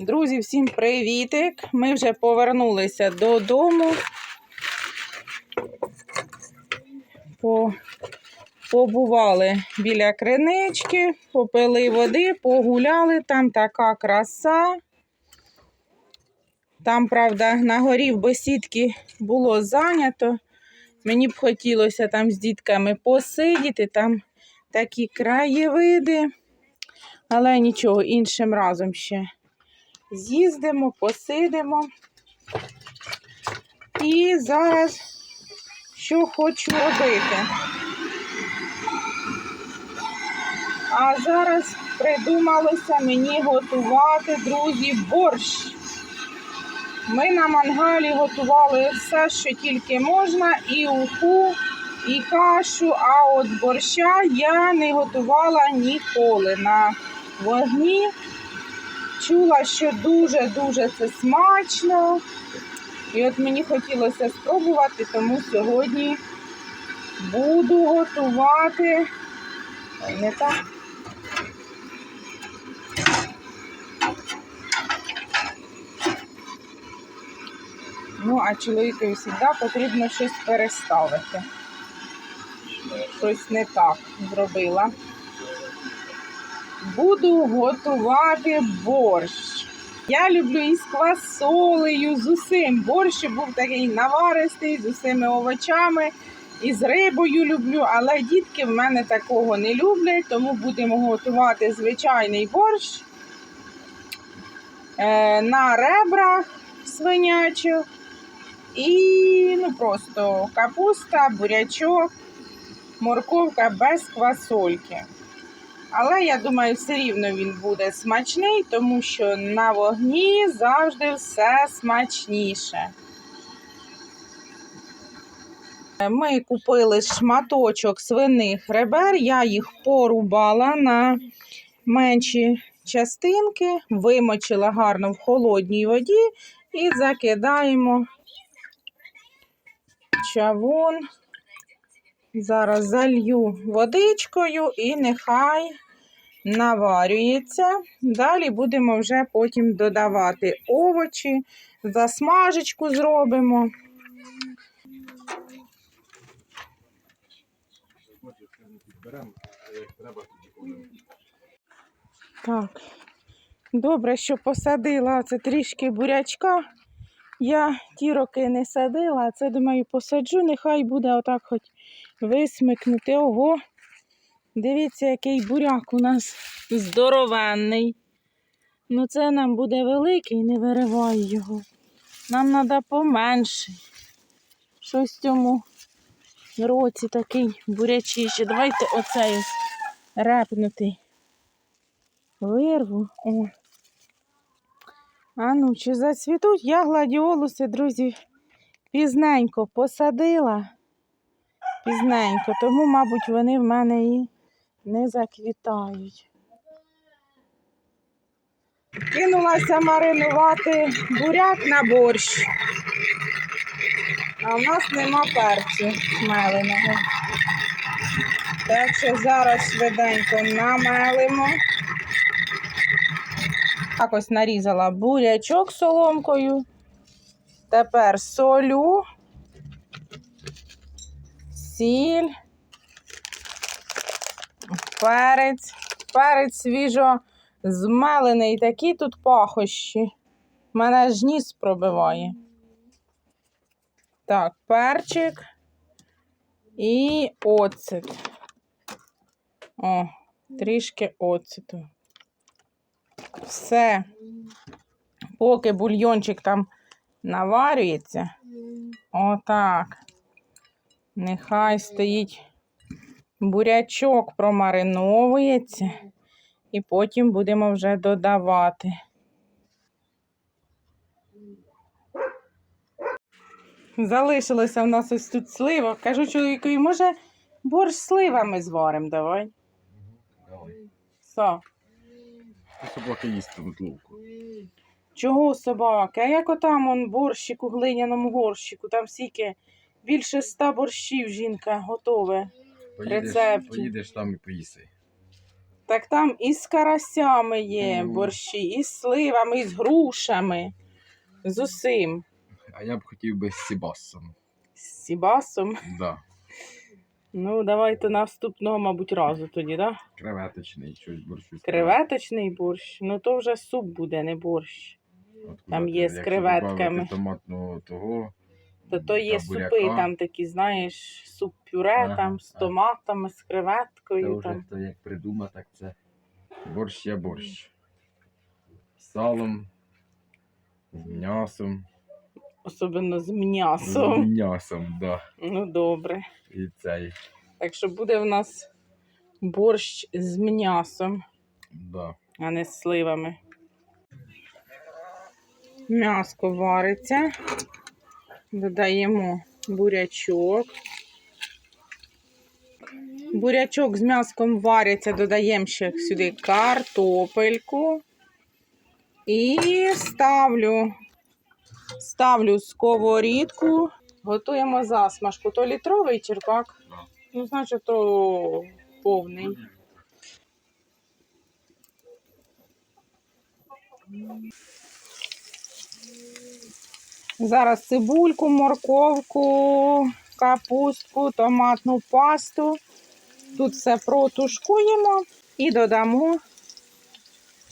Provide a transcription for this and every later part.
Друзі, всім привітик! Ми вже повернулися додому. По... Побували біля кринички, попили води, погуляли, там така краса. Там, правда, на горі в бесідки було зайнято. Мені б хотілося там з дітками посидіти, там такі краєвиди. Але нічого, іншим разом ще з'їздимо, посидимо. І зараз що хочу робити. А зараз придумалося мені готувати, друзі, борщ. Ми на мангалі готували все, що тільки можна, і уху, і кашу, а от борща я не готувала ніколи на вогні. Чула, що дуже-дуже це смачно. І от мені хотілося спробувати, тому сьогодні буду готувати. Ой, Не так. Ну, а чоловікові завжди потрібно щось переставити. Щось не так зробила. Буду готувати борщ. Я люблю із квасолею, з усім. Борщ був такий наваристий, з усіми овочами, і з рибою люблю, але дітки в мене такого не люблять, тому будемо готувати звичайний борщ е, на ребрах свинячих. І ну, просто капуста, бурячок, морковка без квасольки. Але я думаю, все рівно він буде смачний, тому що на вогні завжди все смачніше. Ми купили шматочок свиних ребер, я їх порубала на менші частинки, вимочила гарно в холодній воді і закидаємо чавун. Зараз залью водичкою і нехай наварюється. Далі будемо вже потім додавати овочі, засмажечку зробимо. Так, добре, що посадила це трішки бурячка. Я ті роки не садила, а це, думаю, посаджу, нехай буде отак хоч висмикнути. Ого. Дивіться, який буряк у нас здоровенний. Ну, це нам буде великий, не виривай його. Нам треба поменше. Щось цьому році такий бурячище. Давайте оцей репнутий. Вирву. О. А ну, чи зацвітуть? Я гладіолуси, друзі, пізненько посадила. Пізненько, тому, мабуть, вони в мене і не заквітають. Кинулася маринувати буряк на борщ. А в нас нема перцю меленого. Так що зараз швиденько намелимо. Так ось нарізала бурячок соломкою. Тепер солю, сіль, перець. Перець свіжо змелений, такі тут пахощі. Мене аж ніс пробиває. Так, перчик і оцет. О, трішки оцету. Все. Поки бульйончик там наварюється. Отак. Нехай стоїть бурячок, промариновується. І потім будемо вже додавати. Залишилося в нас ось тут слива. Кажу чоловікові, може, борщ сливами зваримо, давай. Давай. Со. Собака їсть там зловку. Чого собаки? А як отам он борщик у глиняному горщику, там стільки більше ста борщів жінка готове. Поїдеш, поїдеш там і поїси. Так там і з карасями є Мгм. борщі, і з сливами, і з грушами. З усім. А я б хотів би з Сібасом. З сібасом. Да. Ну, давайте наступного, мабуть, разу тоді, так? Да? Креветочний, щось борщу. з Креветочний борщ. Ну то вже суп буде, не борщ. От там куди є ти, з якщо креветками. добавити Томатного того. То то є та супи, буряка, там такі, знаєш, суп-пюре Ага, там з томатами, з Це креветкою. вже Там. хто як придумав, так це борщ є борщ. З салом, з м'ясом. Особливо з м'ясом. З м'ясом. м'ясом, да. Ну добре. І цей. Так що буде в нас борщ з м'ясом, Да. а не з сливами. М'яско вариться. Додаємо бурячок. Бурячок з м'яском вариться, додаємо ще сюди картопельку. І ставлю, ставлю сковорідку. Готуємо засмажку. То літровий черпак. Ну, значить, то повний. Зараз цибульку, морковку, капустку, томатну пасту. Тут все протушкуємо і додамо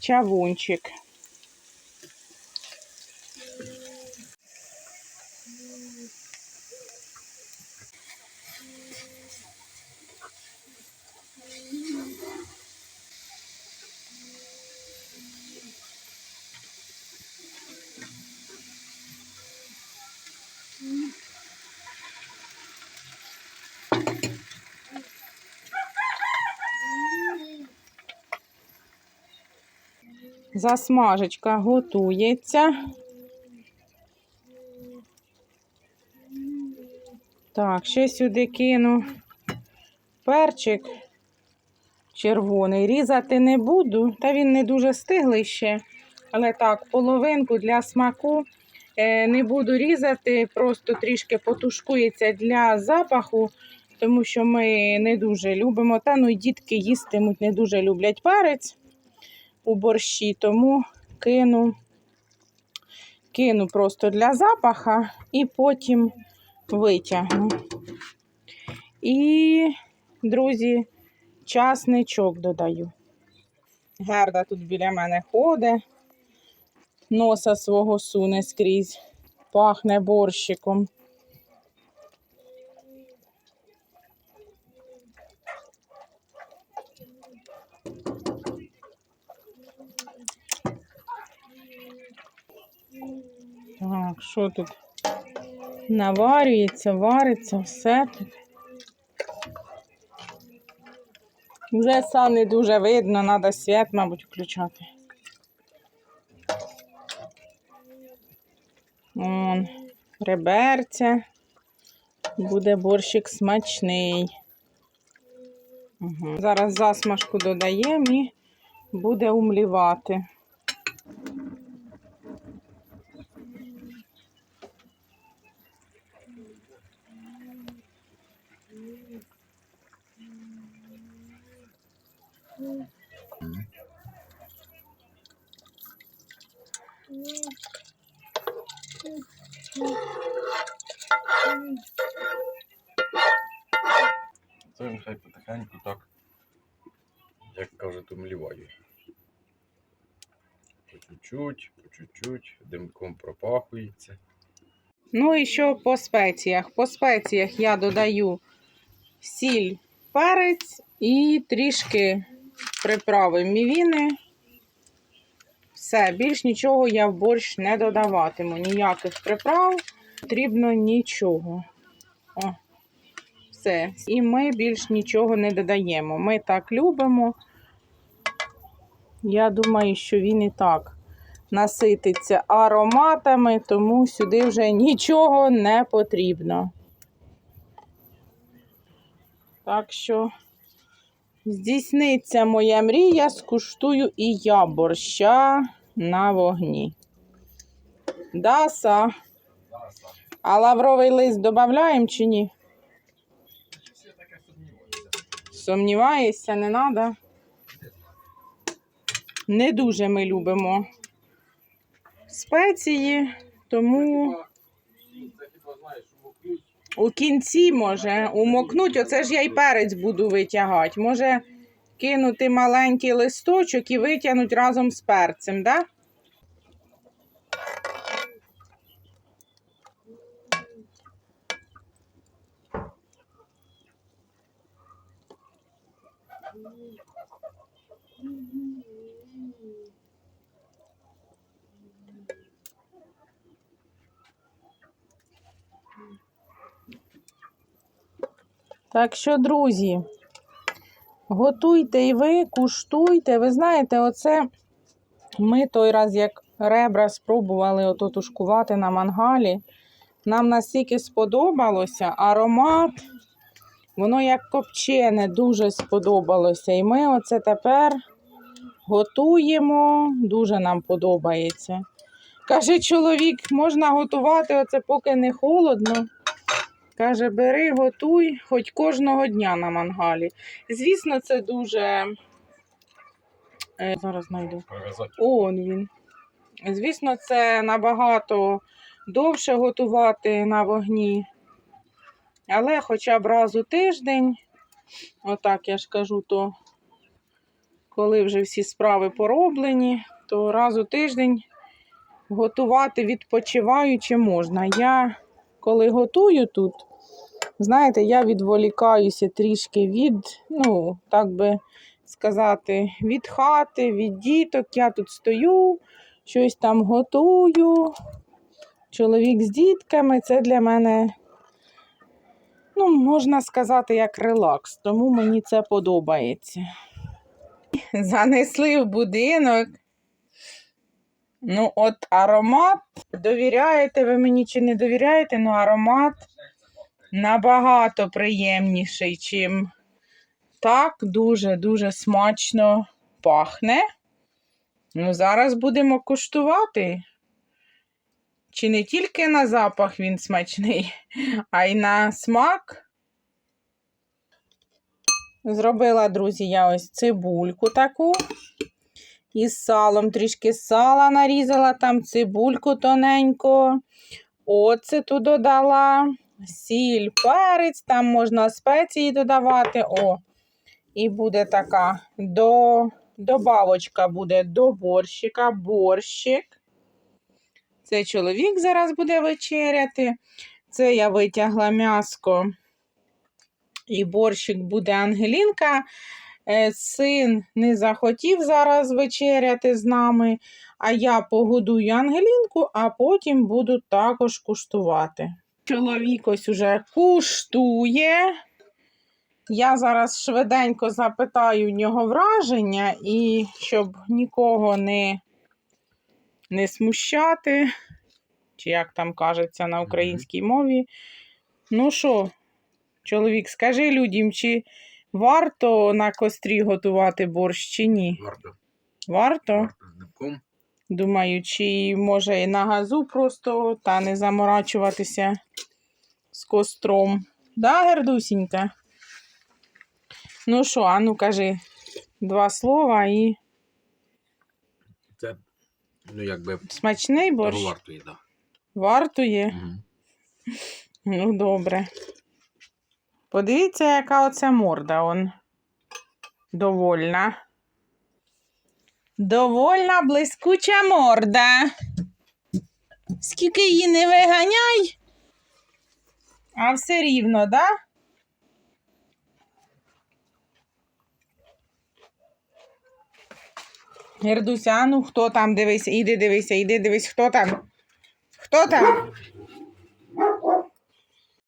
чавунчик. Засмажечка готується. Так, ще сюди кину перчик червоний. Різати не буду, та він не дуже стиглий ще. Але так, половинку для смаку е, не буду різати, просто трішки потушкується для запаху, тому що ми не дуже любимо. Та ну й дітки їстимуть, не дуже люблять перець у борщі, тому кину, кину просто для запаха і потім витягну. І, друзі, часничок додаю. Герда тут біля мене ходить, носа свого суне скрізь, пахне борщиком. Так, що тут? Наварюється, вариться, все тут. Вже сам не дуже видно, треба світ, мабуть, включати. Вон, реберця. Буде борщик смачний. Угу. Зараз засмажку додаємо і буде умлівати. Це хай потихеньку так, як кажуть, умліває. По чуть-чуть, по чуть-чуть, димком пропахується. Ну і що по спеціях? По спеціях я додаю сіль, перець і трішки приправи мівіни. Все, більш нічого я в борщ не додаватиму. Ніяких приправ, потрібно нічого. О, все. І ми більш нічого не додаємо. Ми так любимо. Я думаю, що він і так насититься ароматами, тому сюди вже нічого не потрібно. Так що здійсниться моя мрія, скуштую і я борща на вогні. Даса, а лавровий лист додаємо чи ні? Таке сумніваюся. Сумніваєшся, не треба? Не дуже ми любимо спеції, тому у кінці може умокнуть. Оце ж я й перець буду витягати. Може кинути маленький листочок і витягнути разом з перцем, да? Так що, друзі, готуйте і ви, куштуйте. Ви знаєте, оце ми той раз, як ребра спробували ото тушкувати на мангалі, нам настільки сподобалося, аромат, воно як копчене, дуже сподобалося. І ми оце тепер готуємо, дуже нам подобається. Каже чоловік, можна готувати оце поки не холодно. Каже, бери, готуй хоч кожного дня на мангалі. Звісно, це дуже. Е, зараз знайду. Он він. Звісно, це набагато довше готувати на вогні. Але хоча б раз у тиждень, отак я ж кажу, то коли вже всі справи пороблені, то раз у тиждень готувати відпочиваючи можна. Я коли готую тут, знаєте, я відволікаюся трішки від, ну, так би сказати, від хати, від діток. Я тут стою, щось там готую. Чоловік з дітками це для мене, ну, можна сказати, як релакс, тому мені це подобається. Занесли в будинок. Ну, от аромат. Довіряєте ви мені чи не довіряєте, ну аромат набагато приємніший, чим так дуже-дуже смачно пахне. Ну, зараз будемо куштувати. Чи не тільки на запах він смачний, а й на смак. Зробила, друзі, я ось цибульку таку. Із салом трішки сала нарізала, там цибульку тоненько. Оцету додала, сіль, перець, там можна спеції додавати. О, і буде така до, добавочка буде до борщика, борщик. Це чоловік зараз буде вечеряти. Це я витягла м'яско. І борщик буде Ангелінка. Е, Син не захотів зараз вечеряти з нами, а я погодую Ангелінку, а потім буду також куштувати. Чоловік ось уже куштує. Я зараз швиденько запитаю в нього враження, і щоб нікого не, не смущати, чи як там кажеться на українській мові. Ну що, чоловік, скажи людям, чи варто на кострі готувати борщ чи ні? Варто. Варто? Варто з. Думаю, чи може і на газу просто та не заморачуватися з костром. Да, Гердусінька? Ну що, а ну кажи два слова і ну, якби, смачний борщ того вартує, так. вартує. Угу. Ну, добре. Подивіться, яка оце морда он. Довольна. Довольна блискуча морда. Скільки її не виганяй, а все рівно, да? Гердуся, а ну хто там дивись, іди дивися, іди дивись, хто там? Хто там?